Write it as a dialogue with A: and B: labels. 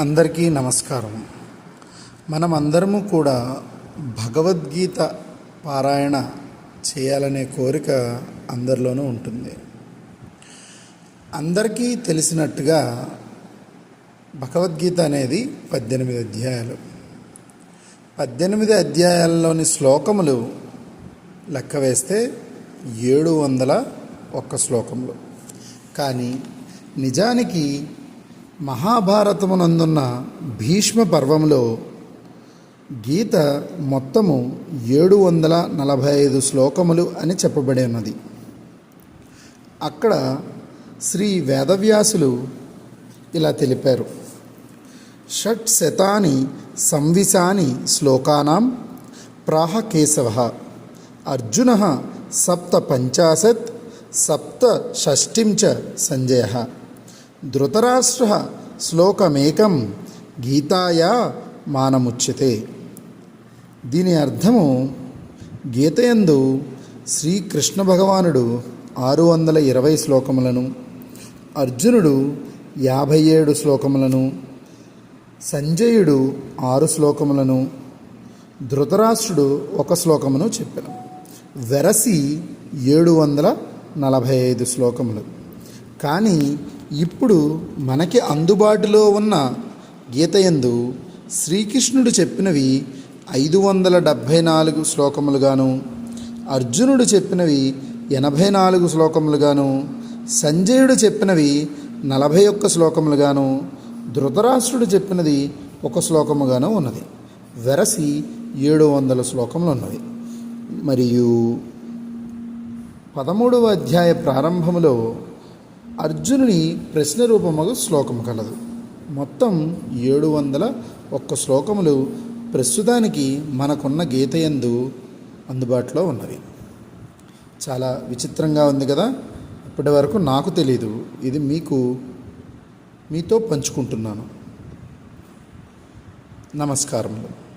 A: అందరికీ నమస్కారం. మనం అందరము కూడా భగవద్గీత పారాయణ చేయాలనే కోరిక అందరిలోనూ ఉంటుంది. అందరికీ తెలిసినట్టుగా భగవద్గీత అనేది పద్దెనిమిది అధ్యాయాలు. పద్దెనిమిది అధ్యాయాల్లోని శ్లోకములు లెక్క వేస్తే ఏడు వందల ఒక్క శ్లోకములు. కానీ నిజానికి మహాభారతమునందున్న భీష్మ పర్వంలో గీత మొత్తము ఏడు వందల నలభై ఐదు శ్లోకములు అని చెప్పబడి ఉన్నది. అక్కడ శ్రీ వేదవ్యాసులు ఇలా తెలిపారు. షట్ శతాని సంవిశాని శ్లోకానాం ప్రాహ కేశవ అర్జున సప్త పంచాశత్ సప్త షష్టిం చ సంజయ ధృతరాష్ట్ర శ్లోకమేకం గీతాయా మానముచ్యతే. దీని అర్థము గీతయందు శ్రీకృష్ణ భగవానుడు ఆరు వందల ఇరవై శ్లోకములను అర్జునుడు యాభై ఏడు శ్లోకములను సంజయుడు ఆరు శ్లోకములను ధృతరాష్ట్రుడు ఒక శ్లోకమును చెప్పాను. వెరసి ఏడు వందల నలభై ఐదు శ్లోకములు. కానీ ఇప్పుడు మనకి అందుబాటులో ఉన్న గీతయందు శ్రీకృష్ణుడు చెప్పినవి ఐదు వందల డెబ్భై నాలుగు శ్లోకములుగాను అర్జునుడు చెప్పినవి ఎనభై నాలుగు శ్లోకములుగాను సంజయుడు చెప్పినవి నలభై ఒక్క శ్లోకములుగాను ధృతరాష్ట్రుడు చెప్పినది ఒక శ్లోకముగాను ఉన్నది. వెరసి ఏడు వందల శ్లోకములు ఉన్నవి. మరియు పదమూడవ అధ్యాయ ప్రారంభములో అర్జునుని ప్రశ్న రూపముగా శ్లోకము కలదు. మొత్తం ఏడు వందల ఒక్క శ్లోకములు ప్రస్తుతానికి మనకున్న గీతయందు అందుబాటులో ఉన్నవి. చాలా విచిత్రంగా ఉంది కదా? ఇప్పటి వరకు నాకు తెలీదు. ఇది మీకు మీతో పంచుకుంటున్నాను. నమస్కారములు.